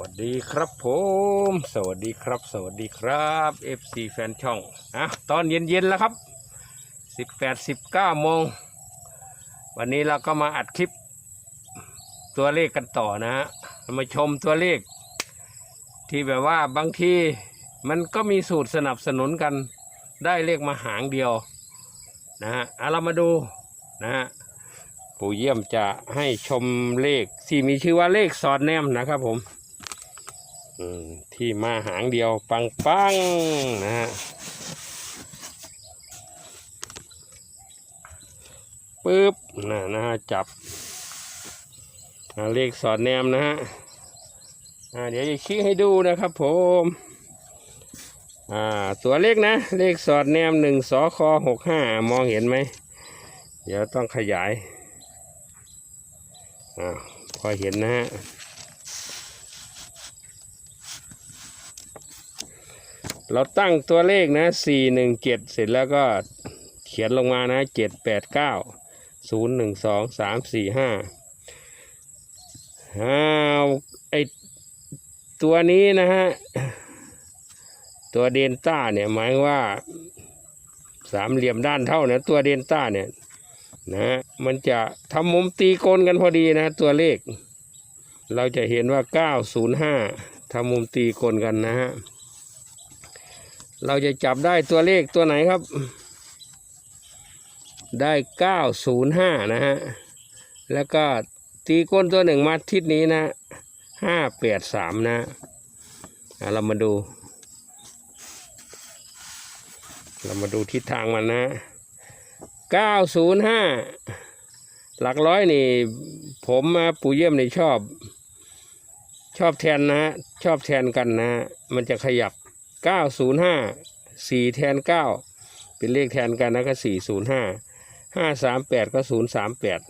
วัสดีครับผม สวัสดีครับ สวัสดีครับ FC แฟนช่องอะตอนเย็นๆแล้วครับ 18 19โมง วันนี้เราก็มาอัดคลิปตัวเลขกันต่อนะฮะมาชมตัวเลข ที่แบบว่าบางทีมันก็มีสูตรสนับสนุนกันได้เลขมาหางเดียวนะฮะเอาเรามาดูนะฮะปู่เยี่ยมจะให้ชมเลขที่มีชื่อว่าเลขสอดแนมนะครับผม ที่มาหางเดียวปังปังๆนะฮะปึ๊บนะนะฮะจับเลขสอดแนมนะฮะเดี๋ยวจะชี้ให้ดูนะครับผมอ่าตัวเลขนะ เลขสอดแนมหนึ่งสคอหกห้ามองเห็นไหม เดี๋ยวต้องขยายอ่าพอเห็นนะฮะ เราตั้งตัวเลขนะสี่หนึ่งเจ็ดเสร็จแล้วก็เขียนลงมานะเจ็ดแปดเก้าศูนย์หนึ่งสองสามสี่ห้าอ้าวไอตัวนี้นะฮะ ตัวเดนต้าเนี่ยหมายว่าสามเหลี่ยมด้านเท่านะตัวเดนต้าเนี่ยนะฮะมันจะทำมุมตีโกนกันพอดีนะ ตัวเลข เราจะเห็นว่า 905ทำมุมตีโกนกันนะฮะ เราจะจับได้ตัวเลขตัวไหนครับ ได้905นะฮะ แล้วก็ตีก้นตัวหนึ่งมาทิศนี้นะ583นะอะเรามาดู เรามาดูทิศทางมันนะเก้าศูนย์ห้าหลักร้อยนี่ ผมมาปู่เยี่ยมนี่ชอบ ชอบแทนนะฮะ ชอบแทนกันนะ มันจะขยับ เก้าศูนย์ห้าสี่แทนเก้าเป็นเลขแทนกันนะก็สี่ศูนย์ห้าห้าสามแปดก็ศูนย์สามแปด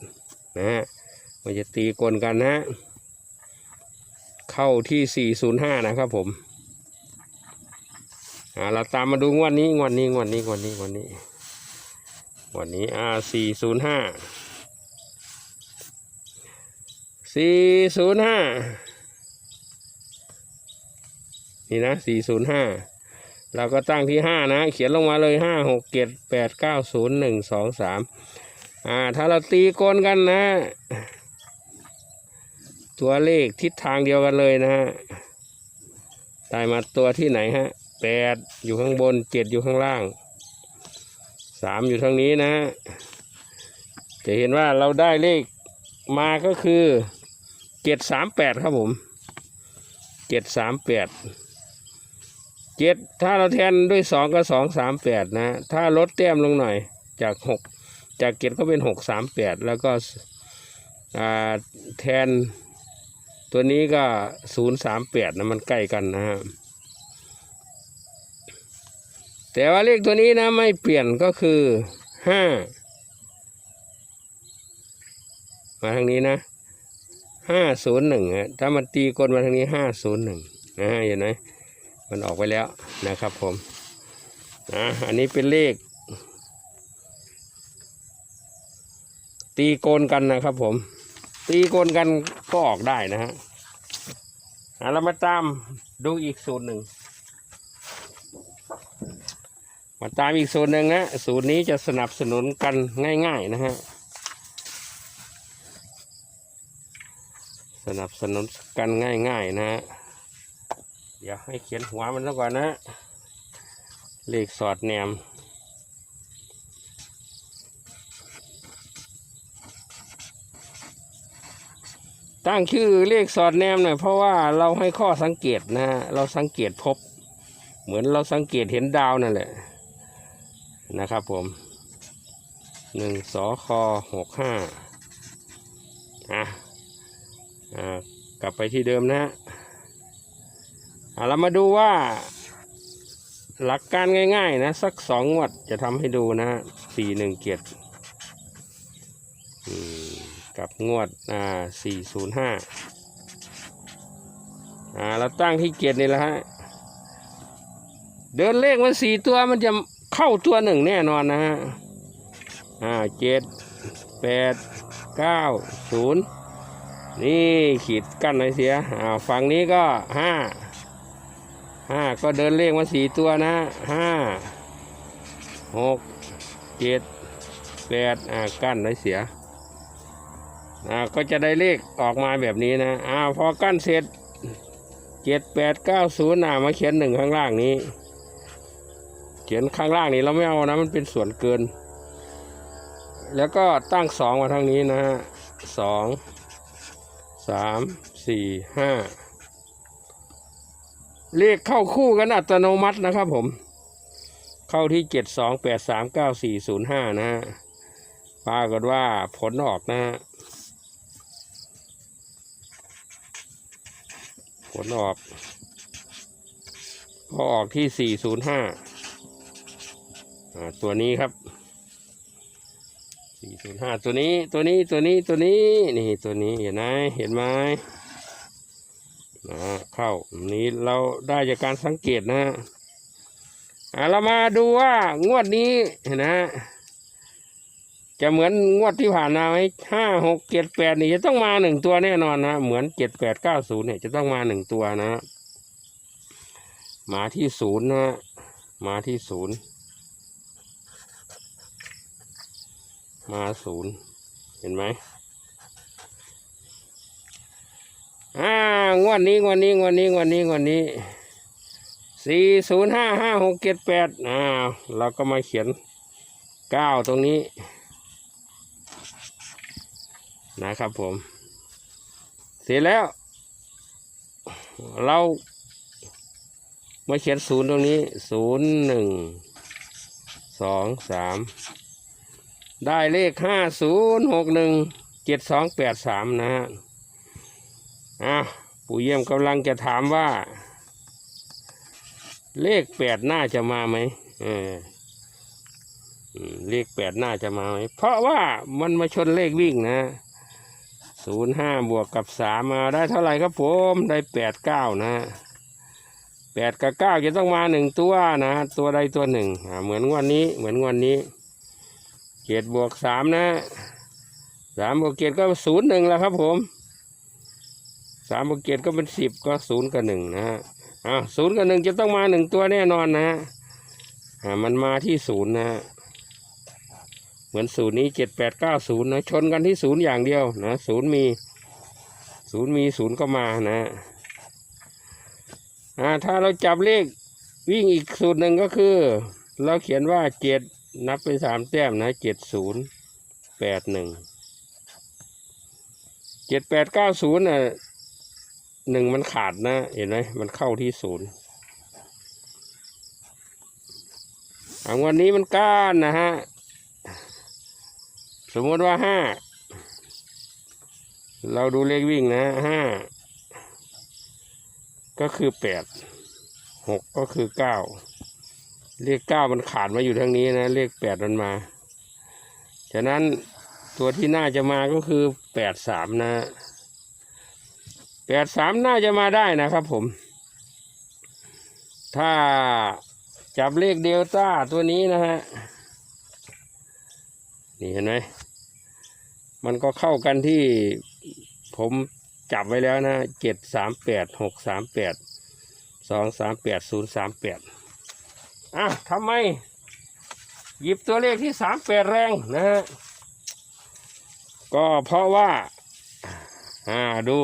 นะฮะมันจะตีกลกันนะ เข้าที่สี่ศูนย์ห้านะครับผมอ่าเราตามมาดูงวดนี้งวดนี้งวดนี้งวดนี้งวดนี้วันนี้ R สี่ศูนย์ห้าสี่ศูนย์ห้า นี่นะสี่ศูนย์ห้าเราก็ตั้งที่ห้านะ เขียนลงมาเลยห้าหกเจ็ดแปดเก้าศูนย์หนึ่งสองสามอ่า ถ้าเราตีโกนกันนะ ตัวเลขทิศทางเดียวกันเลยนะฮะได้มาตัวที่ไหนฮะแปดอยู่ข้างบนเจ็ดอยู่ข้างล่างสามอยู่ทางนี้นะฮะจะเห็นว่าเราได้เลขมาก็คือเจ็ดสามแปดครับผมเจ็ดสามแปด เจ็ดถ้าเราแทนด้วยสองก็สองสามแปดนะ ถ้าลดแต้มลงหน่อยจากหกจากเจ็ดก็เป็นหกสามแปดแล้วก็แทนตัวนี้ก็ศูนย์สามแปดนะมันใกล้กันนะฮะแต่ว่าเลขตัวนี้นะไม่เปลี่ยนก็คือห้ามาทางนี้นะห้าศูนย์หนึ่งถ้ามันตีกลมาทางนี้ห้าศูนย์หนึ่งนะเห็นไหม มันออกไปแล้วนะครับผมนะอันนี้เป็นเลข ตีโกนกันนะครับผม ตีโกนกันก็ออกได้นะฮะอะเรามาตามดูอีกสูตรหนึ่งมาตามอีกสูตรหนึ่งนะสูตรนี้จะสนับสนุนกันง่าย ๆนะฮะสนับสนุนกันง่าย ๆ นะฮะ ดี๋ยวให้เขียนหัวมันแล้วก่อนนะ เลขสอดแนมตั้งชื่อเลขสอดแนมหน่อยเพราะว่าเราให้ข้อสังเกตนะฮะเราสังเกตพบ เหมือนเราสังเกตเห็นดาวนั่นแหละนะครับผมหนึ่งสอคอหกห้าอะอ่ากลับไปที่เดิมนะฮะ เรามาดูว่า หลักการง่าย ๆ นะ สักสองงวดจะทำให้ดูนะสี่หนึ่งเกียรติกับงวดอ่าสี่ศูนย์ห้าอ่าเราตั้งที่เกียรตินี่แหละฮะเดินเลขมาสี่ตัวมันจะเข้าตัวหนึ่งแน่นอนนะฮะอ่าเจ็ดแปดเก้าศูนย์นี่ขีดกั้นไว้เสียอ่าฝั่งนี้ก็ห้า ห้าก็เดินเลขมาสี่ตัวนะห้าหกเจ็ดแปดอ่ากั้นไว้เสียอ่าก็จะได้เลขออกมาแบบนี้นะอ่าพอกั้นเสร็จเจ็ดแปดเก้าศูนย์อ่ามาเขียนหนึ่งข้างล่างนี้ เขียนข้างล่างนี้เราไม่เอานะมันเป็นส่วนเกิน แล้วก็ตั้งสองมาทางนี้นะฮะสองสามสี่ห้า เลขเข้าคู่กันอัตโนมัตินะครับผม เข้าที่เจ็ดสองแปดสามเก้าสี่ศูนย์ห้านะฮะปรากฏว่าผลออกนะฮะผลออกก็ออกที่สี่ศูนย์ห้าตัวนี้ครับสี่ศูนย์ห้าตัวนี้ตัวนี้ตัวนี้ตัวนี้นี่ตัวนี้เห็นไหมเห็นไหม นะเข้านนี้เราได้จากการสังเกตนะอะเรามาดูว่างวดนี้เห็นนะ จะเหมือนงวดที่ผ่านมาไหมห้าหกเจ็ดแปดนี่จะต้องมาหนึ่งตัวแน่นอนนะเหมือนเจ็ดแปดเก้าศูนย์เนี่ยจะต้องมาหนึ่งตัวนะมาที่ศูนย์นะมาที่ศูนย์มาศูนย์เห็นไหม อ่างวดนี้งวดนี้งวดนี้งวดนี้งวดนี้สี่ศูนย์ห้าห้าหกเจ็ดแปดอ่าเราก็มาเขียนเก้าตรงนี้ นะครับผม เสร็จแล้ว เรามาเขียนศูนย์ตรงนี้ศูนย์หนึ่งสองสามได้เลขห้าศูนย์หกหนึ่งเจ็ดสองแปดสามนะฮะ อะปู่เยี่ยมกำลังจะถามว่า เลขแปดน่าจะมาไหมเออเลขแปดน่าจะมาไหมเพราะว่ามันมาชนเลขวิ่งนะศูนย์ห้าบวกกับสามมาได้เท่าไหร่ครับผมได้แปดเก้านะแปดกับเก้าจะต้องมาหนึ่งตัวนะ ตัวใดตัวหนึ่งเหมือนงวันนี้เหมือนงวันนี้เจ็ดบวกสามนะสามบวกเจ็ดก็ศูนย์หนึ่งแล้วครับผม สามบวกเจ็ดก็เป็นสิบก็ศูนย์กับหนึ่งนะฮะอ่าศูนย์กับหนึ่งจะต้องมาหนึ่งตัวแน่นอนนะฮะอ่ามันมาที่ศูนย์นะฮะเหมือนศูนย์นี้เจ็ดแปดเก้าศูนย์นะชนกันที่ศูนย์อย่างเดียวนะศูนย์มีศูนย์มีศูนย์ก็มานะอ่าถ้าเราจับเลขวิ่งอีกสูตรหนึ่งก็คือ เราเขียนว่าเจ็ดนับไปสามแต้มนะเจ็ดศูนย์แปดหนึ่งเจ็ดแปดเก้าศูนย์น่ะ หนึ่งมันขาดนะ เห็นไหมมันเข้าที่ศูนย์อะวันนี้มันก้านนะฮะ สมมติว่าห้า เราดูเลขวิ่งนะห้า ก็คือแปด หกก็คือเก้า เลขเก้ามันขาดมาอยู่ทางนี้นะ เลขแปดมันมา ฉะนั้นตัวที่น่าจะมาก็คือแปดสามนะ แปดสามน่าจะมาได้นะครับผม ถ้าจับเลขเดลต้าตัวนี้นะฮะ นี่เห็นไหม มันก็เข้ากันที่ผมจับไว้แล้วนะเจ็ดสามแปดหกสามแปดสองสามแปดศูนย์สามแปดอะทำไม หยิบตัวเลขที่สามแปดแรงนะฮะ ก็เพราะว่า อ่าดู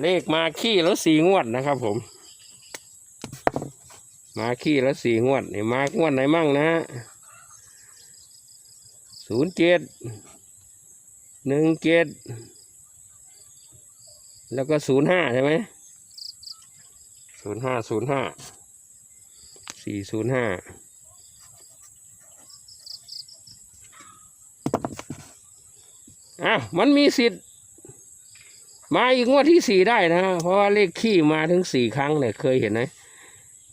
เลขมาขี้แล้วสี่งวดนะครับผม มาขี้แล้วสี่งวดนี่มางวดไหนมั่งนะศูนย์เจ็ดหนึ่งเจ็ดแล้วก็ศูนย์ห้าใช่ไหมศูนย์ห้าศูนย์ห้าสี่ศูนย์ห้าอะมันมีสิทธิ์ มาอีกงวดที่สี่ได้นะเพราะว่าเลขขี้มาถึงสี่ครั้งเนี่ยเคยเห็นไหม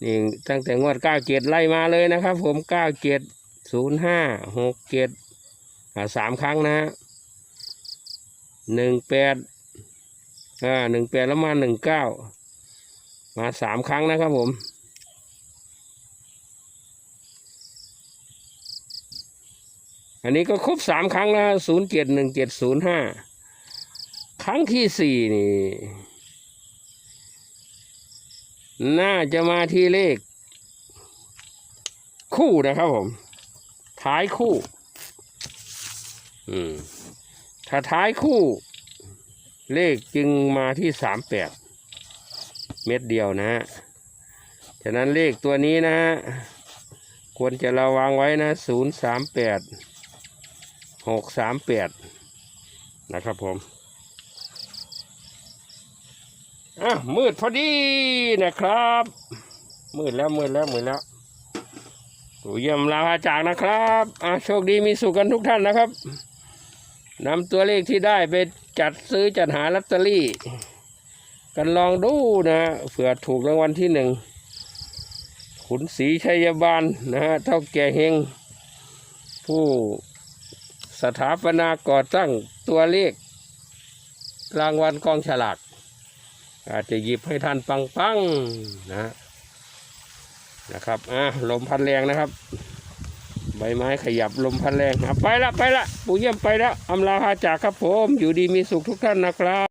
นี่ตั้งแต่งวดเก้าเจ็ดไล่มาเลยนะครับ ผมเก้าเจ็ดศูนย์ห้าหกเจ็ดสามครั้งนะหนึ่งแปดอ่าหนึ่งแปดแล้วมาหนึ่งเก้ามาสามครั้งนะครับผมอันนี้ก็ครบสามครั้งแล้วศูนย์เจ็ดหนึ่งเจ็ดศูนย์ห้า ครั้งที่สี่นี่ น่าจะมาที่เลข คู่นะครับผม ท้ายคู่ อืม ถ้าท้ายคู่ เลขจึงมาที่สามแปดเม็ดเดียวนะฮะฉะนั้นเลขตัวนี้นะฮะควรจะระวังไว้นะศูนย์สามแปดหกสามแปดนะครับผม อะมืดพอดีนะครับ มืดแล้วมืดแล้วมืดแล้วปู่เยี่ยมลาพาจากนะครับอะโชคดีมีสุขกันทุกท่านนะครับนำตัวเลขที่ได้ไปจัดซื้อจัดหาลอตเตอรี่ กันลองดูนะเผื่อถูกรางวัลที่หนึ่งขุนศรีชัยบาลนะฮะเท่าแก่เฮงผู้สถาปนาก่อตั้งตัวเลขรางวัลกองฉลาก อาจจะหยิบให้ท่านปังปังนะนะครับอะลมพัดแรงนะครับ ใบไม้ขยับลมพัดแรงอะไปละไปละปู่เยี่ยมไปละอำลาพาจากครับผม อยู่ดีมีสุขทุกท่านนะครับ